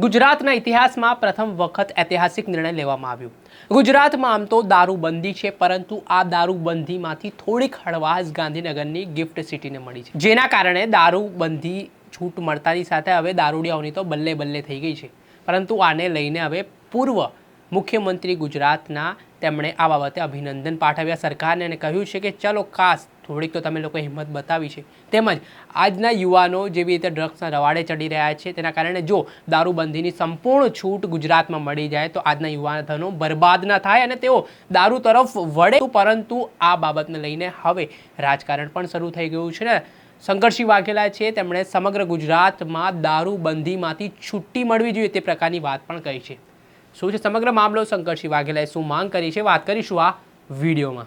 ગુજરાતના ઇતિહાસમાં પ્રથમ વખત ઐતિહાસિક નિર્ણય લેવામાં આવ્યો. ગુજરાતમાં આમ તો દારૂબંધી છે, પરંતુ આ દારૂબંધીમાંથી થોડીક હળવાશ ગાંધીનગરની ગિફ્ટ સિટીને મળી છે. જેના કારણે દારૂબંધી છૂટ મળતાની સાથે હવે દારૂડિયાઓની તો બલ્લે બલ્લે થઈ ગઈ છે. પરંતુ આને લઈને હવે પૂર્વ મુખ્યમંત્રી ગુજરાતના તેમણે આ બાબતે અભિનંદન પાઠવ્યા સરકારને અને કહ્યું છે કે ચલો ખાસ, થોડીક તો તમે લોકો હિંમત બતાવી છે. તેમજ આજના યુવાનો જેવી રીતે ડ્રગ્સના રવાડે ચડી રહ્યા છે, તેના કારણે જો દારૂબંધીની સંપૂર્ણ છૂટ ગુજરાતમાં મળી જાય તો આજના યુવાધનો બરબાદ ના થાય અને તેઓ દારૂ તરફ વળે. પરંતુ આ બાબતને લઈને હવે રાજકારણ પણ શરૂ થઈ ગયું છે ને. શંકરસિંહ વાઘેલા છે, તેમણે સમગ્ર ગુજરાતમાં દારૂબંધીમાંથી છુટ્ટી મળવી જોઈએ તે પ્રકારની વાત પણ કહી છે. શું છે સમગ્ર મામલો? શંકરસિંહ વાઘેલાએ શું માંગ કરી છે? વાત કરીશું આ વિડીયોમાં.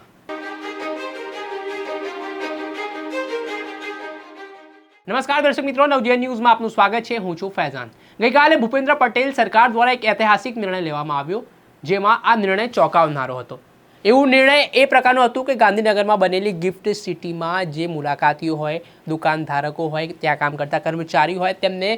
નમસ્કાર દર્શક મિત્રો, નવજીવન ન્યૂઝમાં આપનું સ્વાગત છે. હું છું ફૈઝાન. ગઈકાલે ભૂપેન્દ્ર પટેલ સરકાર દ્વારા એક ઐતિહાસિક નિર્ણય લેવામાં આવ્યો, જેમાં આ નિર્ણય ચોંકાવનારો હતો. એવું નિર્ણય એ પ્રકારનું હતું કે ગાંધીનગરમાં બનેલી ગિફ્ટ સિટીમાં જે મુલાકાતીઓ હોય દુકાનધારકો હોય, ત્યાં કામ કરતા કર્મચારીઓ હોય, તેમને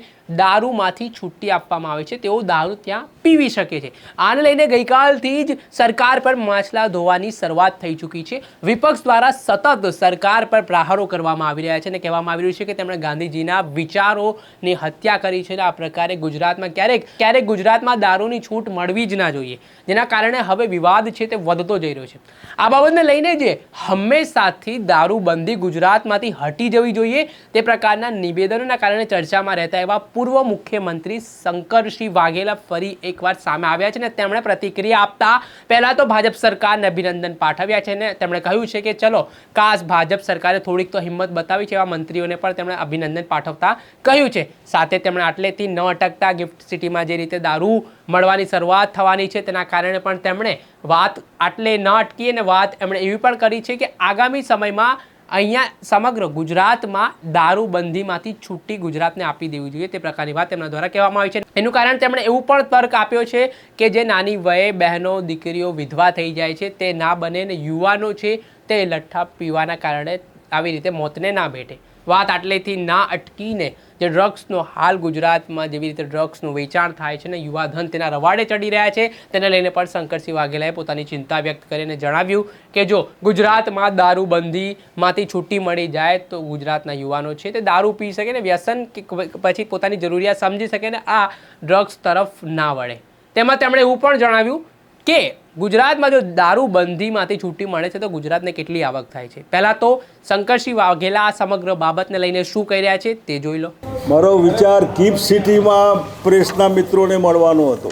દારૂમાંથી છુટ્ટી આપવામાં આવે છે. તેઓ દારૂ ત્યાં પીવી શકે છે. આને લઈને ગઈકાલથી જ સરકાર પર માછલા ધોવાની શરૂઆત થઈ ચૂકી છે. વિપક્ષ દ્વારા સતત સરકાર પર પ્રહારો કરવામાં આવી રહ્યા છે અને કહેવામાં આવી રહ્યું છે કે તેમણે ગાંધીજીના વિચારોની હત્યા કરી છે અને આ પ્રકારે ગુજરાતમાં ક્યારેક ક્યારેક ગુજરાતમાં દારૂની છૂટ મળવી જ ના જોઈએ. જેના કારણે હવે વિવાદ છે તે વધતો જઈ રહ્યો છે. આ બાબતને લઈને જે હંમેશાથી દારૂબંધી ગુજરાતમાંથી હટી જવી જોઈએ તે પ્રકારના નિવેદનોના કારણે ચર્ચામાં રહેતા એવા પૂર્વ મુખ્યમંત્રી શંકરસિંહ વાઘેલા ફરી એકવાર સામે આવ્યા છે ને તેમણે પ્રતિક્રિયા આપતા પહેલાં તો ભાજપ સરકારને અભિનંદન પાઠવ્યા છે ને તેમણે કહ્યું છે કે ચલો, કાશ ભાજપ સરકારે થોડીક તો હિંમત બતાવી છે, એવા મંત્રીઓને પણ તેમણે અભિનંદન પાઠવતા કહ્યું છે. સાથે તેમણે આટલેથી ન અટકતા ગિફ્ટ સિટીમાં જે રીતે દારૂ મળવાની શરૂઆત થવાની છે, તેના કારણે પણ તેમણે વાત આટલે ન અટકી અને વાત એમણે એવી પણ કરી છે કે આગામી સમયમાં અહીંયા સમગ્ર ગુજરાતમાં દારૂબંધીમાંથી છુટ્ટી ગુજરાતને આપી દેવી જોઈએ તે પ્રકારની વાત તેમના દ્વારા કહેવામાં આવી છે. એનું કારણ તેમણે એવું પણ તર્ક આપ્યો છે કે જે નાની વયે બહેનો, દીકરીઓ વિધવા થઈ જાય છે, તે ના બને ને યુવાનો છે તે લઠ્ઠા પીવાના કારણે આવી રીતે મોતને ના ભેટે. વાત આટલેથી ના અટકીને જે ડ્રગ્સનો હાલ ગુજરાતમાં જેવી રીતે ડ્રગ્સનું વેચાણ થાય છે ને યુવાધન તેના રવાડે ચડી રહ્યા છે, તેને લઈને પણ શંકરસિંહ વાઘેલાએ પોતાની ચિંતા વ્યક્ત કરીને જણાવ્યું કે જો ગુજરાતમાં દારૂબંધીમાંથી છૂટી મળી જાય તો ગુજરાતના યુવાનો છે તે દારૂ પી શકે ને વ્યસન કે, પછી પોતાની જરૂરિયાત સમજી શકે ને આ ડ્રગ્સ તરફ ના વળે. તેમાં તેમણે એવું પણ જણાવ્યું કે ગુજરાતમાં જો દારૂબંધીમાંથી છૂટી મળે છે, તો ગુજરાતને કેટલી આવક થાય છે? પહેલાં તો શંકરસિંહ વાઘેલા આ સમગ્ર બાબતને લઈને શું કહી રહ્યા છે, તે જોઈ લો. મારો વિચાર કીપ સિટીમાં પ્રેસના મિત્રોને મળવાનો હતો.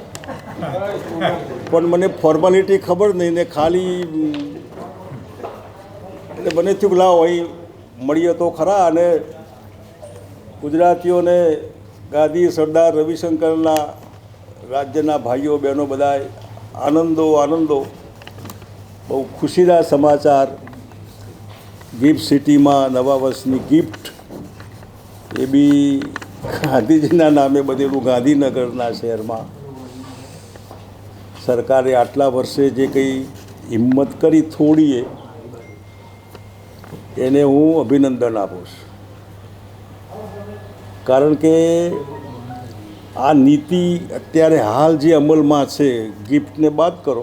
પણ મને ફોર્માલિટી ખબર નહીં ને ખાલી, એટલે મને થયું હોય અહીં મળીએ તો ખરા અને ગુજરાતીઓને ગાંધી સરદાર રવિશંકરના રાજ્યના ભાઈઓ, બહેનો બધા આનંદો આનંદો. બહુ ખુશીના સમાચાર. ગિફ્ટ સિટીમાં નવા વર્ષની ગિફ્ટ. એ બી ગાંધીજીના નામે બધેલું ગાંધીનગરના શહેરમાં. સરકારે આટલા વર્ષે જે કંઈ હિંમત કરી થોડીએ, એને હું અભિનંદન આપું છું. કારણ કે આ નીતિ અત્યારે હાલ જે અમલમાં છે, ગિફ્ટને બાદ કરો,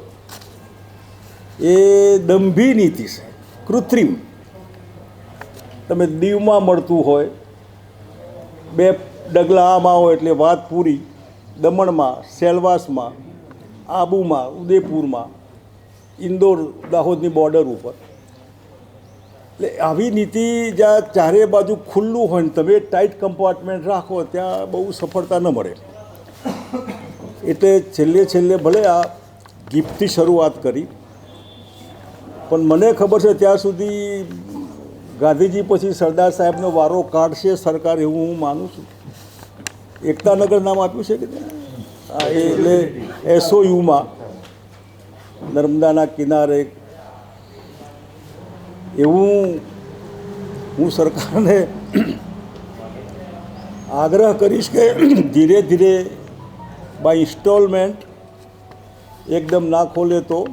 એ દંભી નીતિ છે, કૃત્રિમ. તમે દીવમાં મળતું હોય, બે ડગલા આમ આવો એટલે વાત પૂરી, દમણમાં, સેલવાસમાં, આબુમાં, ઉદયપુરમાં, ઇન્દોર દાહોદની બોર્ડર ઉપર. એટલે આવી નીતિ જ્યાં ચારે બાજુ ખુલ્લું હોય ને તમે ટાઈટ કમ્પાર્ટમેન્ટ રાખો, ત્યાં બહુ સફળતા ન મળે. એટલે છેલ્લે છેલ્લે ભલે આ ગિફ્ટથી શરૂઆત કરી, પણ મને ખબર છે ત્યાં સુધી ગાંધીજી પછી સરદાર સાહેબનો વારો કાઢશે સરકાર એવું હું માનું છું. એકતાનગર નામ આપ્યું છે કે એટલે એસઓયુમાં નર્મદાના કિનારે એવું હું સરકારને આગ્રહ કરીશ કે ધીરે ધીરે બાય ઇન્સ્ટોલમેન્ટ એકદમ ના ખોલે તો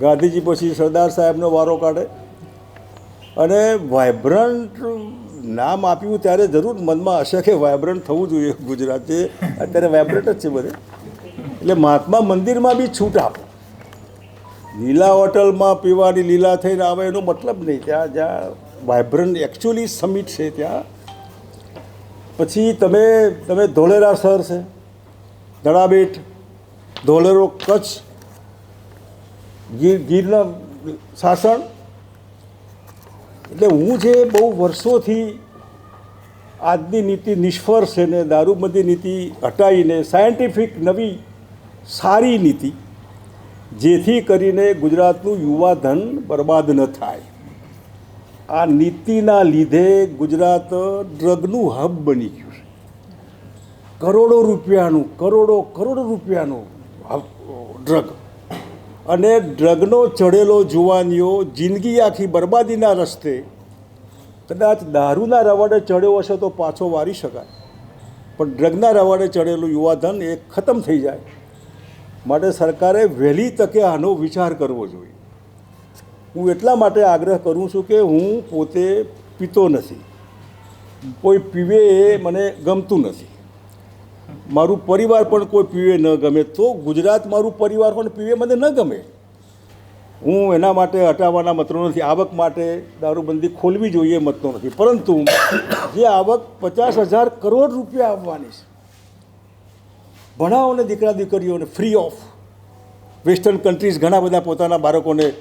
ગાંધીજી પછી સરદાર સાહેબનો વારો કાઢે. અને વાઇબ્રન્ટ નામ આપ્યું ત્યારે જરૂર મનમાં હશે કે વાયબ્રન્ટ થવું જોઈએ ગુજરાત. અત્યારે વાયબ્રન્ટ જ છે બધે. એટલે મહાત્મા મંદિરમાં બી છૂટ આપો. લીલા હોટલમાં પીવાની લીલા થઈને આવે એનો મતલબ નહીં. ત્યાં જ્યાં વાયબ્રન્ટ એકચ્યુઅલી સમિટ છે ત્યાં. પછી તમે તમે ધોલેરા શહેર છે દડાબેટ ધોલેરો કચ્છ, ગીર, ગીરના શાસન એટલે હું જે બહુ વર્ષોથી આજની નીતિ નિષ્ફળ છે ને દારૂબંધી નીતિ હટાવીને સાયન્ટિફિક નવી સારી નીતિ જેથી કરીને ગુજરાતનું યુવાધન બરબાદ ન થાય. આ નીતિના લીધે ગુજરાત ડ્રગનું હબ બની ગયું છે. કરોડો રૂપિયાનું, કરોડો કરોડો રૂપિયાનું ડ્રગ. અને ડ્રગનો ચડેલો જુવાનીઓ જિંદગી આખી બરબાદીના રસ્તે કદાચ દારૂના રવાડે ચડ્યો હશે તો પાછો વારી શકાય. પણ ડ્રગના રવાડે ચડેલું યુવાધન એ ખતમ થઈ જાય. માટે સરકારે વહેલી તકે આનો વિચાર કરવો જોઈએ. હું એટલા માટે આગ્રહ કરું છું કે હું પોતે પીતો નથી. કોઈ પીવે એ મને ગમતું નથી. મારું પરિવાર પણ કોઈ પીવે ન ગમે તો ગુજરાત મારું પરિવાર પણ પીવે, મને ન ગમે. હું એના માટે હટાવવાના મતનો નથી. આવક માટે દારૂબંધી ખોલવી જોઈએ મતનો નથી. પરંતુ જે આવક પચાસ હજાર કરોડ રૂપિયા આવવાની છે ભણાવોને દીકરા દીકરીઓને ફ્રી ઓફ વેસ્ટર્ન કન્ટ્રીઝ ઘણા બધા પોતાના બાળકોને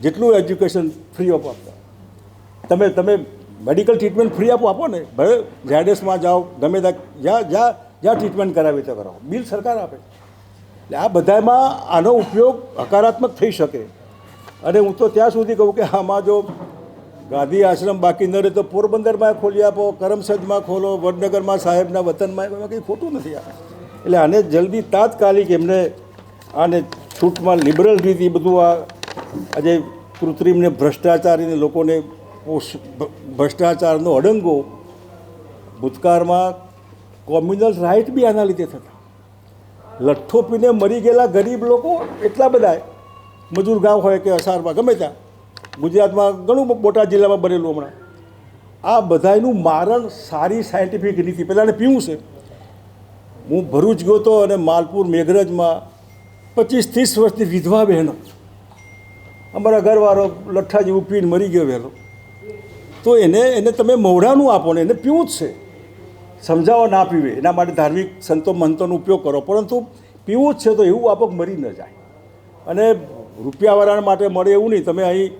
જેટલું એજ્યુકેશન ફ્રી ઓફ આપતા. તમે તમે મેડિકલ ટ્રીટમેન્ટ ફ્રી આપો આપો ને. ભલે ઝાયડસમાં જાઓ, ગમે ત્યાં, જ્યાં જ્યાં જ્યાં ટ્રીટમેન્ટ કરાવી તો કરાવો. બિલ સરકાર આપે. એટલે આ બધામાં આનો ઉપયોગ હકારાત્મક થઈ શકે. અને હું તો ત્યાં સુધી કહું કે આમાં જો ગાંધી આશ્રમ બાકી ન રહે તો પોરબંદરમાં ખોલી આપો, કરમસદમાં ખોલો, વડનગરમાં સાહેબના વતનમાં, એમાં કંઈ ખોટું નથી આ. એટલે આને જલ્દી તાત્કાલિક એમને આને છૂટમાં લિબરલ રીતે બધું આ આજે કૃત્રિમને ભ્રષ્ટાચારીને લોકોને ભ્રષ્ટાચારનો અડંગો ભૂતકાળમાં કોમ્યુનલ રાઇટ બી આના લીધે થતા. લઠ્ઠો પીને મરી ગયેલા ગરીબ લોકો એટલા બધા મજૂર ગામ હોય કે અસારમાં ગમે ત્યાં. ગુજરાતમાં ઘણું બોટાદ જિલ્લામાં બનેલું હમણાં. આ બધાયનું મારણ સારી સાયન્ટિફિક રીતિ પહેલાં એને પીવું છે. હું ભરૂચ ગયો તો અને માલપુર મેઘરજમાં પચીસ ત્રીસ વર્ષની વિધવા બહેનો. અમારા ઘરવાળો લઠ્ઠા જેવું પીને મરી ગયો વહેલો. તો એને એને તમે મોઢાનું આપો ને, એને પીવું જ છે. સમજાવો ના પીવે, એના માટે ધાર્મિક સંતો મંતોનો ઉપયોગ કરો, પરંતુ પીવું જ છે તો એવું આપક મરી ન જાય. અને રૂપિયાવાળા માટે મળે એવું નહીં, તમે અહીં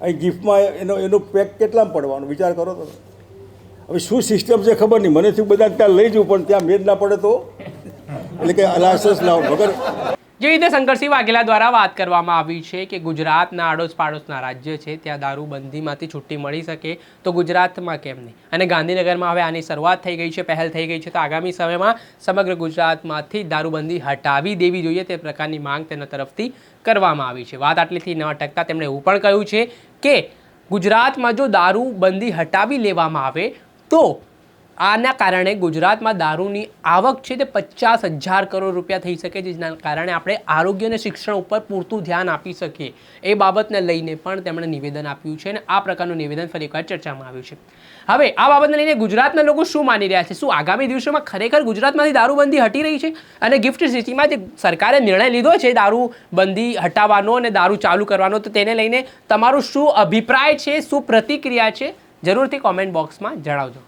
અહીં ગિફ્ટમાં એનો એનો પેક કેટલામાં પડવાનો, વિચાર કરો તો હવે શું સિસ્ટમ છે ખબર નહીં. મને થયું બધા ત્યાં લઈ જવું પણ ત્યાં મેદ ના પડે તો? એટલે કે લાયસન્સ લાવો. વગર જે રીતે શંકરસિંહ વાઘેલા દ્વારા વાત કરવામાં આવી છે કે ગુજરાતના આડોશ પાડોશના રાજ્ય છે, ત્યાં દારૂબંધીમાંથી છુટ્ટી મળી શકે તો ગુજરાતમાં કેમ નહીં? અને ગાંધીનગરમાં હવે આની શરૂઆત થઈ ગઈ છે, પહેલ થઈ ગઈ છે. તો આગામી સમયમાં સમગ્ર ગુજરાતમાંથી દારૂબંધી હટાવી દેવી જોઈએ તે પ્રકારની માંગ તેના તરફથી કરવામાં આવી છે. વાત આટલીથી ન અટકતા તેમણે એવું પણ કહ્યું છે કે ગુજરાતમાં જો દારૂબંધી હટાવી લેવામાં આવે તો આના કારણે ગુજરાતમાં દારૂની આવક છે તે પચાસ હજાર કરોડ રૂપિયા થઈ શકે જેના કારણે આપણે આરોગ્ય અને શિક્ષણ ઉપર પૂરતું ધ્યાન આપી શકીએ. એ બાબતને લઈને પણ તેમણે નિવેદન આપ્યું છે અને આ પ્રકારનું નિવેદન ફરી એકવાર ચર્ચામાં આવ્યું છે. હવે આ બાબતને લઈને ગુજરાતના લોકો શું માની રહ્યા છે? શું આગામી દિવસોમાં ખરેખર ગુજરાતમાંથી દારૂબંધી હટી રહી છે? અને ગિફ્ટ સિટીમાં જે સરકારે નિર્ણય લીધો છે દારૂબંધી હટાવવાનો અને દારૂ ચાલુ કરવાનો, તો તેને લઈને તમારું શું અભિપ્રાય છે? શું પ્રતિક્રિયા છે? જરૂરથી કોમેન્ટ બોક્સમાં જણાવજો.